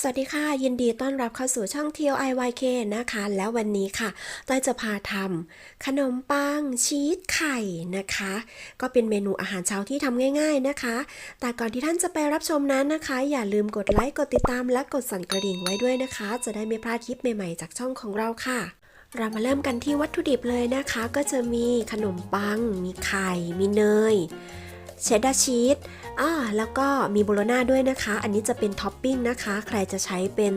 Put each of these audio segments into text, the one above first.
สวัสดีค่ะ ยินดีต้อนรับเข้าสู่ช่อง TLIYK นะคะ แล้ววันนี้ค่ะต้อยจะพาทำขนมปังชีสไข่นะคะ ก็เป็นเมนูอาหารเช้าที่ทำง่าย ๆนะคะ แต่ก่อนที่ท่านจะไปรับชมนั้นนะคะ อย่าลืมกดไลค์กดติดตามและกดสั่นกระดิ่งไว้ด้วยนะคะ จะได้ไม่พลาดคลิปใหม่ๆ จากช่องของเราค่ะเรามาเริ่มกันที่วัตถุดิบเลยนะคะ ก็จะมีขนมปัง มีไข่ มีเนย เชดดาร์ชีสอ่าแล้วก็มีโบโลน่าด้วยนะคะ อันนี้จะเป็นท็อปปิ้งนะคะ ใครจะใช้เป็น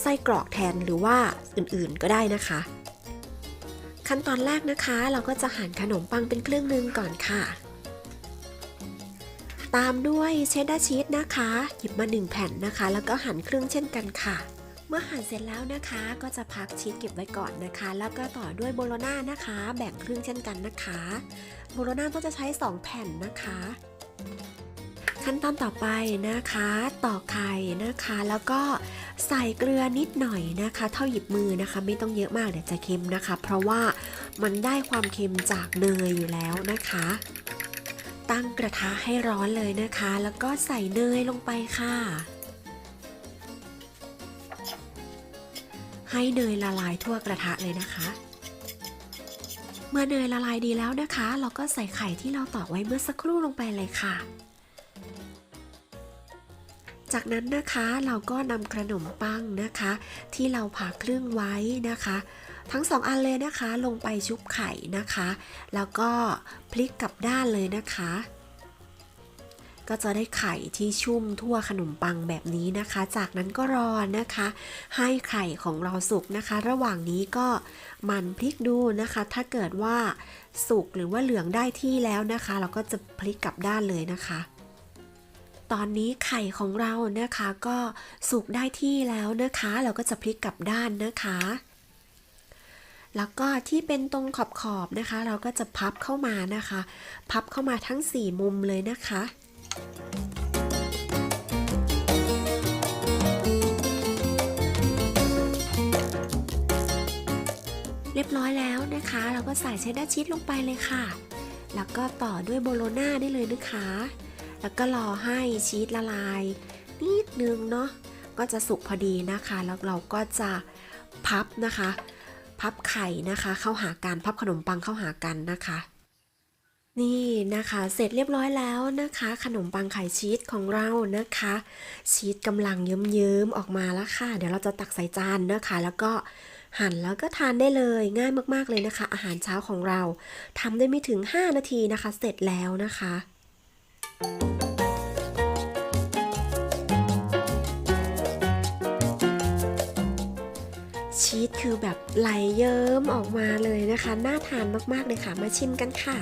ไส้กรอกแทนหรือว่าอื่นๆก็ได้นะคะ ขั้นตอนแรกนะคะ เราก็จะหั่นขนมปังเป็นครึ่งหนึ่งก่อนค่ะ ตามด้วยเชดดาร์ชีสนะคะ หยิบมา 1 แผ่นนะคะ แล้วก็หั่นครึ่งเช่นกันค่ะ เมื่อหั่นเสร็จแล้วนะคะ ก็จะพักชีสเก็บไว้ก่อนนะคะ แล้วก็ต่อด้วยโบโลน่านะคะ แบ่งครึ่งเช่นกันนะคะ โบโลน่าก็จะใช้ 2 แผ่นนะคะ ขั้นตอนต่อไปนะคะตอกไข่นะคะ แล้วก็ใส่เกลือนิดหน่อยนะคะ เท่าหยิบมือนะคะ ไม่ต้องเยอะมากเดี๋ยวจะเค็มนะคะ เพราะว่ามันได้ความเค็มจากเนยอยู่แล้วนะคะตั้งกระทะให้ร้อนเลยนะคะ แล้วก็ใส่เนยลงไปค่ะ ให้เนยละลายทั่วกระทะเลยนะคะ เมื่อเนยละลายดีแล้วนะคะ เราก็ใส่ไข่ที่เราตอกไว้เมื่อสักครู่ลงไปเลยค่ะ จากนั้นนะคะเราก็นำขนมปังนะคะ ที่เราผ่าครึ่งไว้นะคะ ทั้งสองอันเลยนะคะลงไปชุบไข่นะคะ แล้วก็พลิกกลับด้านเลยนะคะ ก็จะได้ไข่ที่ชุ่มทั่วขนมปังแบบนี้นะคะ จากนั้นก็รอนะคะ ให้ไข่ของเราสุกนะคะ ระหว่างนี้ก็หมันพลิกดูนะคะ ถ้าเกิดว่าสุกหรือว่าเหลืองได้ที่แล้วนะคะ เราก็จะพลิกกลับด้านเลยนะคะตอนนี้ไข่ของเรานะคะก็สุกได้ที่แล้วนะคะ เราก็จะพลิกกลับด้านนะคะ แล้วก็ที่เป็นตรงขอบขอบๆนะคะ เราก็จะพับเข้ามานะคะ พับเข้ามาทั้ง 4 มุมเลยนะคะ เรียบร้อยแล้วนะคะ เราก็ใส่เชดดาร์ชีสลงไปเลยค่ะ แล้วก็ต่อด้วยโบโลน่าได้เลยนะคะ แล้วก็รอให้ชีสละลาย นิดนึงเนาะก็จะสุกพอดีนะคะ แล้วเราก็จะพับนะคะ พับไข่นะคะ เข้าหากัน พับขนมปังเข้าหากันนะคะ นี่นะคะเสร็จเรียบร้อยแล้วนะคะ ขนมปังไข่ชีสของเรานะคะ ชีสกำลังเยิ้มๆออกมาแล้วค่ะ เดี๋ยวเราจะตักใส่จานนะคะ แล้วก็หั่นแล้วก็ทานได้เลยง่ายมากๆเลยนะคะ อาหารเช้าของเราทำได้ไม่ถึง 5 นาทีนะคะ เสร็จแล้วนะคะชีสคือแบบไหลเยิ้มออกมาเลยนะคะ น่าทานมาก ๆ เลยค่ะ มาชิมกันค่ะ